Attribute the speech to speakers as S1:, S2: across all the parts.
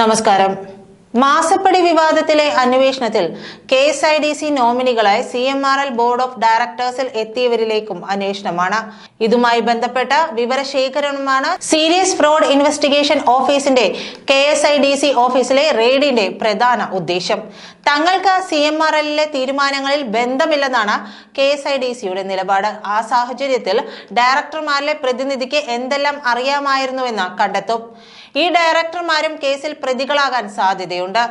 S1: നമസ്കാരം. മാസപ്പടി വിവാദത്തിലെ അന്വേഷണത്തിൽ K S I D C നോമിനികളായി C M R L board of ഡയറക്ടേഴ്സിൽ എത്തിയവരിലേക്കും അന്വേഷണമാണ്. ഇതുമായി ബന്ധപ്പെട്ട വിവരശേഖരണമാണ് സീരിയസ് ഫ്രോഡ് ഇൻവെസ്റ്റിഗേഷൻ ഓഫീസിന്റെ K S I D C ഓഫീസിലെ റെയ്ഡിന്റെ പ്രധാന ഉദ്ദേശം. തങ്ങൾക്ക് സി എം ആർ എല്ലിലെ തീരുമാനങ്ങളിൽ ബന്ധമില്ലെന്നാണ് കെ എസ് ഐ ഡി സിയുടെ നിലപാട്. ആ സാഹചര്യത്തിൽ ഡയറക്ടർമാരിലെ പ്രതിനിധിക്ക് എന്തെല്ലാം അറിയാമായിരുന്നുവെന്ന് കണ്ടെത്തും. ഈ ഡയറക്ടർമാരും കേസിൽ പ്രതികളാകാൻ സാധ്യതയുണ്ട്.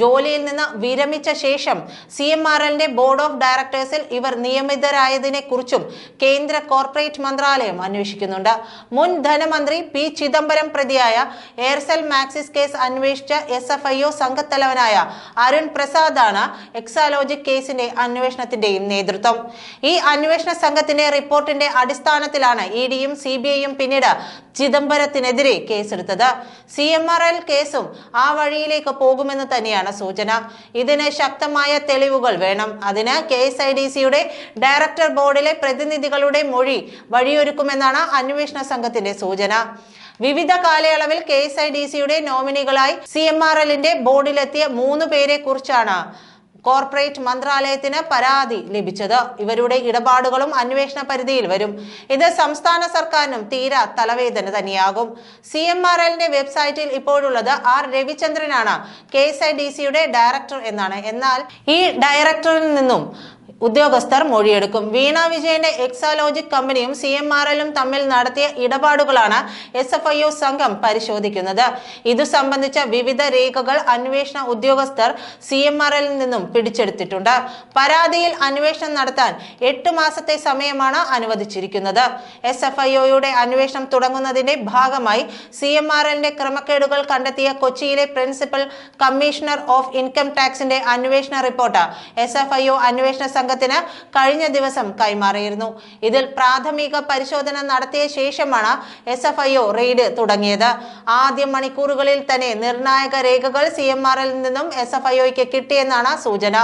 S1: ജോലിയിൽ നിന്ന് വിരമിച്ച ശേഷം സി എം ആർ എല്ലിന്റെ ബോർഡ് ഓഫ് ഡയറക്ടേഴ്സിൽ ഇവർ നിയമിതരായതിനെ കുറിച്ചും കേന്ദ്ര കോർപ്പറേറ്റ് മന്ത്രാലയം അന്വേഷിക്കുന്നുണ്ട്. മുൻ ധനമന്ത്രി പി ചിദംബരം പ്രതിയായ എയർസെൽ മാക്സിസ് കേസ് അന്വേഷിച്ച എസ് എഫ് ഐ ഒ സംഘത്തലവനായ അരുൺ പ്രസാദാണ് എക്സാലോജിക് കേസിന്റെ അന്വേഷണത്തിന്റെയും നേതൃത്വം. ഈ അന്വേഷണ സംഘത്തിന്റെ റിപ്പോർട്ടിന്റെ അടിസ്ഥാനത്തിലാണ് ഇ ഡിയും സി ബി ഐയും പിന്നീട് ചിദംബരത്തിനെതിരെ കേസെടുത്തത്. സി എം ആർ എൽ കേസും ആ വഴിയിലേക്ക് പോകുമെന്ന് തന്നെയാണ് സൂചന. ഇതിന് ശക്തമായ തെളിവുകൾ വേണം. അതിന് കെ എസ് ഐ ഡി സിയുടെ ഡയറക്ടർ ബോർഡിലെ പ്രതിനിധികളുടെ മൊഴി വഴിയൊരുക്കുമെന്നാണ് അന്വേഷണ സംഘത്തിന്റെ സൂചന. വിവിധ കാലയളവിൽ കെ എസ് ഐ ഡി സിയുടെ നോമിനികളായി സി എം ആർ എല്ലിന്റെ ബോർഡിലെത്തിയ മൂന്ന് പേരെ കുറിച്ചാണ് കോർപ്പറേറ്റ് മന്ത്രാലയത്തിന് പരാതി ലഭിച്ചത്. ഇവരുടെ ഇടപാടുകളും അന്വേഷണ പരിധിയിൽ വരും. ഇത് സംസ്ഥാന സർക്കാരിനും തീര തലവേദന തന്നെയാകും. സി എം ആർ എല്ലിന്റെ വെബ്സൈറ്റിൽ ഇപ്പോഴുള്ളത് ആർ രവിചന്ദ്രനാണ്. കെ എസ് ഐ ഡി സിയുടെ ഡയറക്ടർ എന്നാണ്. എന്നാൽ ഈ ഡയറക്ടറിൽ നിന്നും ഉദ്യോഗസ്ഥർ മൊഴിയെടുക്കും. വീണ വിജയന്റെ എക്സാലോജിക് കമ്പനിയും സി എം ആർ എല്ലും തമ്മിൽ നടത്തിയ ഇടപാടുകളാണ് എസ് എഫ് ഐ ഒ സംഘം പരിശോധിക്കുന്നത്. ഇതു സംബന്ധിച്ച വിവിധ രേഖകൾ അന്വേഷണ ഉദ്യോഗസ്ഥർ സി എം ആർ എല്ലിൽ നിന്നും പിടിച്ചെടുത്തിട്ടുണ്ട്. പരാതിയിൽ അന്വേഷണം നടത്താൻ എട്ട് മാസത്തെ സമയമാണ് അനുവദിച്ചിരിക്കുന്നത്. എസ് എഫ് ഐ ഒയുടെ അന്വേഷണം തുടങ്ങുന്നതിന്റെ ഭാഗമായി സി എം ആർ എല്ലിന്റെ ക്രമക്കേടുകൾ കണ്ടെത്തിയ കൊച്ചിയിലെ പ്രിൻസിപ്പൽ കമ്മീഷണർ ഓഫ് ഇൻകം ടാക്സിന്റെ അന്വേഷണ report S F I O അന്വേഷണ സംഘത്തിന് കഴിഞ്ഞ ദിവസം കൈമാറിയിരുന്നു. ഇതിൽ പ്രാഥമിക പരിശോധന നടത്തിയ ശേഷമാണ് S F I O raid തുടങ്ങിയത്. ആദ്യ മണിക്കൂറുകളിൽ തന്നെ നിർണായക രേഖകൾ സി എം ആറിൽ നിന്നും എസ് എഫ് ഐ കിട്ടിയെന്നാണ് സൂചന.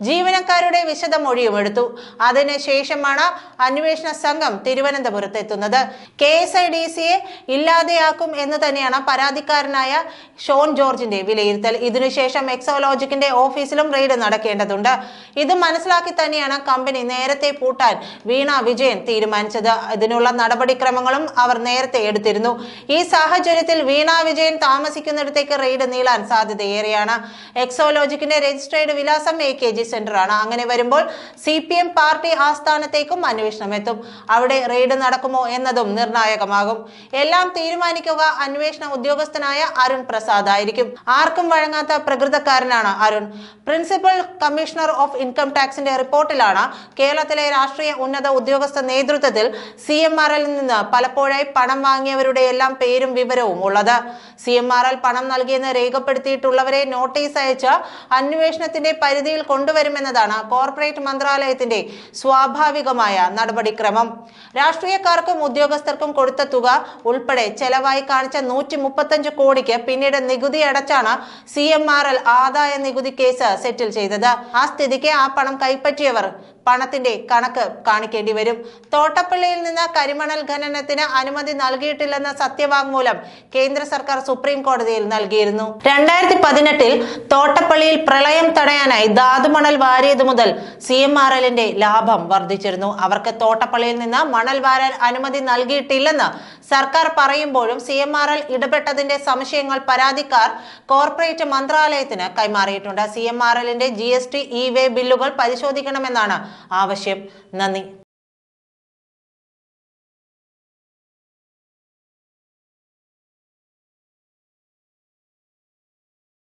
S1: ജീവനക്കാരുടെ വിശദമൊഴിയും എടുത്തു അതിനുശേഷമാണ് അന്വേഷണ സംഘം തിരുവനന്തപുരത്ത് എത്തുന്നത് കെ എസ് ഐ ഡി സിയെ ഇല്ലാതെയാക്കും എന്ന് തന്നെയാണ് പരാതിക്കാരനായ ഷോൺ ജോർജിന്റെ വിലയിരുത്തൽ. ഇതിനുശേഷം എക്സോലോജിക്കിന്റെ ഓഫീസിലും റെയ്ഡ് നടക്കേണ്ടതുണ്ട്. ഇത് മനസ്സിലാക്കി തന്നെയാണ് കമ്പനി നേരത്തെ പൂട്ടാൻ വീണ വിജയൻ തീരുമാനിച്ചത്. ഇതിനുള്ള നടപടിക്രമങ്ങളും അവർ നേരത്തെ എടുത്തിരുന്നു. ഈ സാഹചര്യത്തിൽ വീണ വിജയൻ താമസിക്കുന്നിടത്തേക്ക് റെയ്ഡ് നീളാൻ സാധ്യതയേറെയാണ്. എക്സോലോജിക്കിന്റെ രജിസ്ട്രേഡ് വിലാസം എ കെ ജി സെന്റർ ആണ് അങ്ങനെ വരുമ്പോൾ സി പി എം പാർട്ടി ആസ്ഥാനത്തേക്കും അന്വേഷണം എത്തും. അവിടെ റെയ്ഡ് നടക്കുമോ എന്നതും നിർണായകമാകും. എല്ലാം തീരുമാനിക്കുക അന്വേഷണ ഉദ്യോഗസ്ഥനായ അരുൺ പ്രസാദ് ആയിരിക്കും. ആർക്കും വഴങ്ങാത്ത പ്രകൃതക്കാരനാണ് Arun. Principal commissioner of income ടാക്സിന്റെ റിപ്പോർട്ടിലാണ് കേരളത്തിലെ രാഷ്ട്രീയ ഉന്നത ഉദ്യോഗസ്ഥ നേതൃത്വത്തിൽ സി എം ആർ എൽ നിന്ന് പലപ്പോഴായി പണം വാങ്ങിയവരുടെ എല്ലാം പേരും വിവരവും ഉള്ളത്. സി എം ആർ എൽ പണം നൽകിയെന്ന് രേഖപ്പെടുത്തിയിട്ടുള്ളവരെ നോട്ടീസ് അയച്ച് അന്വേഷണത്തിന്റെ പരിധിയിൽ കൊണ്ടുവരുമെന്നതാണ് കോർപ്പറേറ്റ് മന്ത്രാലയത്തിന്റെ സ്വാഭാവികമായ നടപടിക്രമം. രാഷ്ട്രീയക്കാർക്കും ഉദ്യോഗസ്ഥർക്കും കൊടുത്ത തുക ഉൾപ്പെടെ ചെലവായി കാണിച്ച നൂറ്റി മുപ്പത്തഞ്ച് കോടിക്ക് പിന്നീട് നികുതി അടച്ചാണ് സി എം ആർ എൽ ആദായ നികുതി കേസ് സെറ്റിൽ ചെയ്തത്. ആ സ്ഥിതിക്ക് ആ പണം കൈപ്പറ്റിയവർ പണത്തിന്റെ കണക്ക് കാണിക്കേണ്ടി വരും. തോട്ടപ്പള്ളിയിൽ നിന്ന് കരിമണൽ ഖനനത്തിന് അനുമതി നൽകിയിട്ടില്ലെന്ന സത്യവാങ്മൂലം കേന്ദ്ര സർക്കാർ സുപ്രീം കോടതിയിൽ നൽകിയിരുന്നു. രണ്ടായിരത്തി പതിനെട്ടിൽ തോട്ടപ്പള്ളിയിൽ പ്രളയം തടയാനായി ധാതുമണൽ വാരിയത് മുതൽ സി എം ആർ എല്ലിന്റെ ലാഭം വർദ്ധിച്ചിരുന്നു. അവർക്ക് തോട്ടപ്പള്ളിയിൽ നിന്ന് മണൽ വാരാൻ അനുമതി നൽകിയിട്ടില്ലെന്ന് സർക്കാർ പറയുമ്പോഴും സി എം ആർ എൽ ഇടപെട്ടതിന്റെ സംശയങ്ങൾ പരാതിക്കാർ കോർപ്പറേറ്റ് മന്ത്രാലയത്തിന് കൈമാറിയിട്ടുണ്ട്. സി എം ആർ എല്ലിന്റെ G S T E way ബില്ലുകൾ പരിശോധിക്കണമെന്നാണ് ആവശ്യം. നന്ദി.